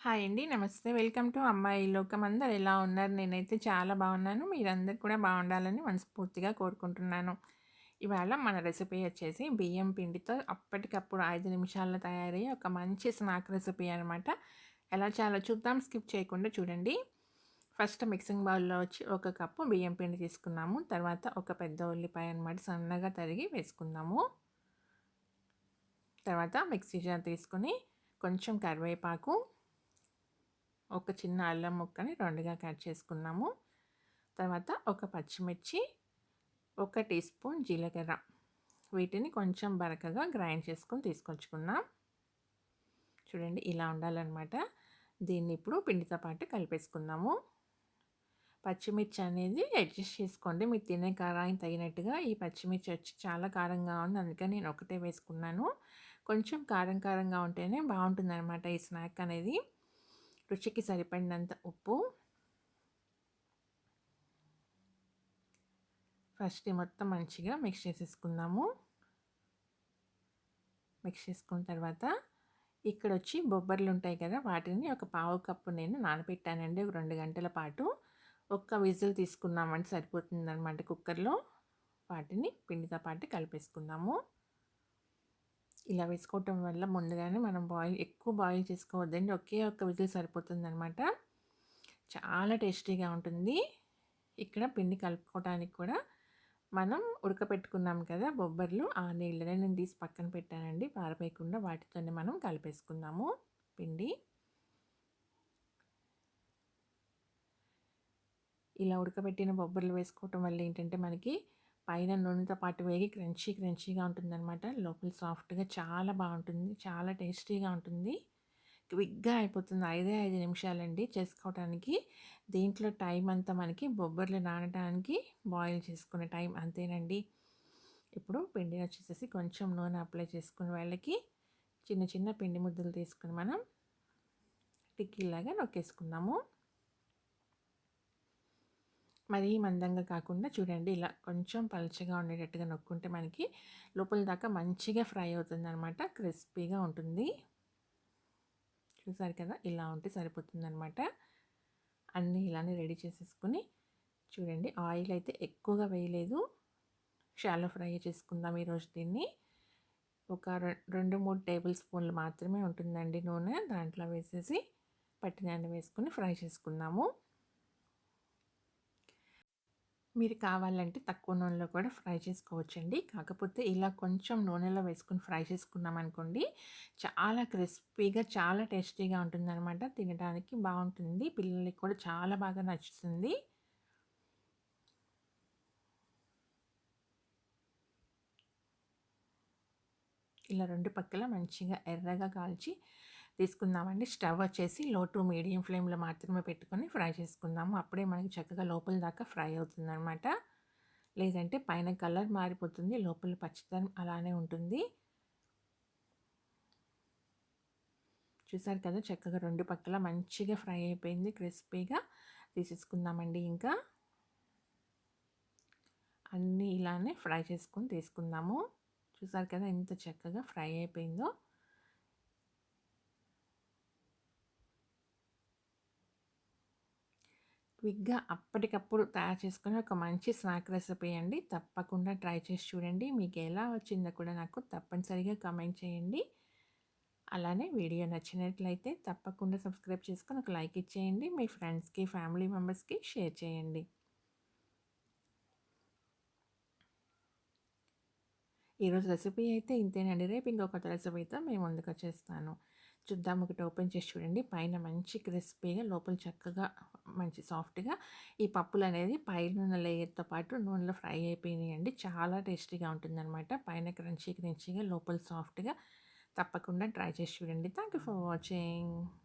Hi అండి. నమస్తే. Welcome to అమ్మాయి లోకం. అందరు ఎలా ఉన్నారు? నేనైతే చాలా బాగున్నాను. మీరందరు కూడా బాగుండాలని మనస్ఫూర్తిగా కోరుకుంటున్నాను. ఇవాళ మన రెసిపీ వచ్చేసి బియ్యం పిండితో అప్పటికప్పుడు ఐదు నిమిషాల్లో తయారయ్యే ఒక మంచి స్నాక్ రెసిపీ అనమాట. ఎలా చాలా చూద్దాం. స్కిప్ చేయకుండా చూడండి. ఫస్ట్ మిక్సింగ్ బౌల్‌లో వచ్చి ఒక కప్పు బియ్యం పిండి తీసుకున్నాము. తర్వాత ఒక పెద్ద ఉల్లిపాయ అనమాట సన్నగా తరిగి వేసుకుందాము. తర్వాత మిక్సీ జార్ తీసుకొని కొంచెం కరివేపాకు ఒక చిన్న అల్లం ముక్కని రెండుగా కట్ చేసుకున్నాము. తర్వాత ఒక పచ్చిమిర్చి ఒక టీ స్పూన్ జీలకర్ర. వీటిని కొంచెం బరకగా గ్రైండ్ చేసుకొని తీసుకొచ్చుకున్నాం చూడండి ఇలా ఉండాలన్నమాట. దీన్ని ఇప్పుడు పిండితో పాటు కలిపేసుకుందాము. పచ్చిమిర్చి అనేది అడ్జస్ట్ చేసుకోండి. మీరు తినే కారానికి తగినట్టుగా ఈ పచ్చిమిర్చి వచ్చి చాలా కారంగా ఉంది. అందుకని నేను ఒకటే వేసుకున్నాను. కొంచెం కారం కారంగా ఉంటేనే బాగుంటుంది అనమాట ఈ స్నాక్ అనేది. రుచికి సరిపడినంత ఉప్పు. ఫస్ట్ మొత్తం మంచిగా మిక్స్ చేసేసుకుందాము. మిక్స్ చేసుకున్న తర్వాత ఇక్కడ వచ్చి బొబ్బర్లు ఉంటాయి కదా వాటిని ఒక పావు కప్పు నేను నానబెట్టానండి ఒక రెండు గంటల పాటు. ఒక్క విజిల్ తీసుకున్నామంటే సరిపోతుంది అనమాట కుక్కర్లో. వాటిని పిండితో పాటు కలిపేసుకుందాము. ఇలా వేసుకోవటం వల్ల ముందుగానే మనం బాయిల్ ఎక్కువ బాయిల్ చేసుకోవద్దండి. ఒకే ఒక్క విజిల్ సరిపోతుందనమాట చాలా టేస్టీగా ఉంటుంది. ఇక్కడ పిండి కలుపుకోవడానికి కూడా మనం ఉడకపెట్టుకున్నాం కదా బొబ్బర్లు ఆ నీళ్ళనే నేను తీసి పక్కన పెట్టానండి. పారపోయకుండా వాటితోనే మనం కలిపేసుకుందాము పిండి. ఇలా ఉడకబెట్టిన బొబ్బర్లు వేసుకోవటం వల్ల ఏంటంటే మనకి పైన నూనెతో పాటు వేగి క్రంచీ క్రంచీగా ఉంటుందన్నమాట. లోపల సాఫ్ట్గా చాలా బాగుంటుంది. చాలా టేస్టీగా ఉంటుంది. క్విక్గా అయిపోతుంది. ఐదే ఐదు నిమిషాలండి చేసుకోవటానికి దీంట్లో టైం అంతా మనకి బొబ్బర్లు నానడానికి బాయిల్ చేసుకునే టైం అంతేనండి. ఇప్పుడు పిండిని వచ్చేసేసి కొంచెం నూనె అప్లై చేసుకునే వాళ్ళకి చిన్న చిన్న పిండి ముద్దలు తీసుకుని మనం టిక్కీలాగా నొక్కేసుకుందాము. మరీ మందంగా కాకుండా చూడండి ఇలా కొంచెం పలుచగా ఉండేటట్టుగా నొక్కుంటే మనకి లోపల దాకా మంచిగా ఫ్రై అవుతుంది అనమాట క్రిస్పీగా ఉంటుంది. చూసారు కదా ఇలా ఉంటే సరిపోతుందనమాట అన్నీ ఇలానే రెడీ చేసేసుకుని చూడండి ఆయిల్ అయితే ఎక్కువగా వేయలేదు. షాలో ఫ్రై చేసుకుందాం ఈరోజు దీన్ని. ఒక రెండు మూడు టేబుల్ స్పూన్లు మాత్రమే ఉంటుందండి నూనె. దాంట్లో వేసేసి పట్టినాన్ని వేసుకుని ఫ్రై చేసుకుందాము. మీరు కావాలంటే తక్కువ నూనెలో కూడా ఫ్రై చేసుకోవచ్చండి. కాకపోతే ఇలా కొంచెం నూనెలో వేసుకుని ఫ్రై చేసుకున్నాం అనుకోండి చాలా క్రిస్పీగా చాలా టేస్టీగా ఉంటుందన్నమాట. తినడానికి బాగుంటుంది. పిల్లలకి కూడా చాలా బాగా నచ్చుతుంది. ఇలా రెండు పక్కల మంచిగా ఎర్రగా కాల్చి తీసుకుందామండి. స్టవ్ వచ్చేసి లో టు మీడియం ఫ్లేమ్లో మాత్రమే పెట్టుకొని ఫ్రై చేసుకుందాము. అప్పుడే మనకి చక్కగా లోపల దాకా ఫ్రై అవుతుందన్నమాట. లేదంటే పైన కలర్ మారిపోతుంది లోపల పచ్చితనం అలానే ఉంటుంది. చూసారు కదా చక్కగా రెండు పక్కల మంచిగా ఫ్రై అయిపోయింది క్రిస్పీగా తీసేసుకుందామండి ఇంకా. అన్నీ ఇలానే ఫ్రై చేసుకొని తీసుకుందాము. చూసారు కదా ఎంత చక్కగా ఫ్రై అయిపోయిందో. క్విక్గా అప్పటికప్పుడు తయారు చేసుకుని ఒక మంచి స్నాక్ రెసిపీ అండి. తప్పకుండా ట్రై చేసి చూడండి. మీకు ఎలా వచ్చిందో కూడా నాకు తప్పనిసరిగా కమెంట్ చేయండి. అలానే వీడియో నచ్చినట్లయితే తప్పకుండా సబ్స్క్రైబ్ చేసుకొని ఒక లైక్ ఇచ్చేయండి. మీ ఫ్రెండ్స్కి ఫ్యామిలీ మెంబర్స్కి షేర్ చేయండి. ఈరోజు రెసిపీ అయితే ఇంతేనండి. రేపు ఇంకొక రెసిపీతో మేము ముందుకు వచ్చేస్తాను. చూద్దాం. ఒకటి ఓపెన్ చేసి చూడండి. పైన మంచి క్రిస్పీగా లోపల చక్కగా మంచి సాఫ్ట్గా ఈ పప్పులు అనేది పైన లేయర్తో పాటు నూనెలో ఫ్రై అయిపోయినాయండి. చాలా టేస్టీగా ఉంటుందన్నమాట. పైన క్రంచీ క్రంచీగా లోపల సాఫ్ట్గా తప్పకుండా ట్రై చేసి చూడండి. Thank you for watching.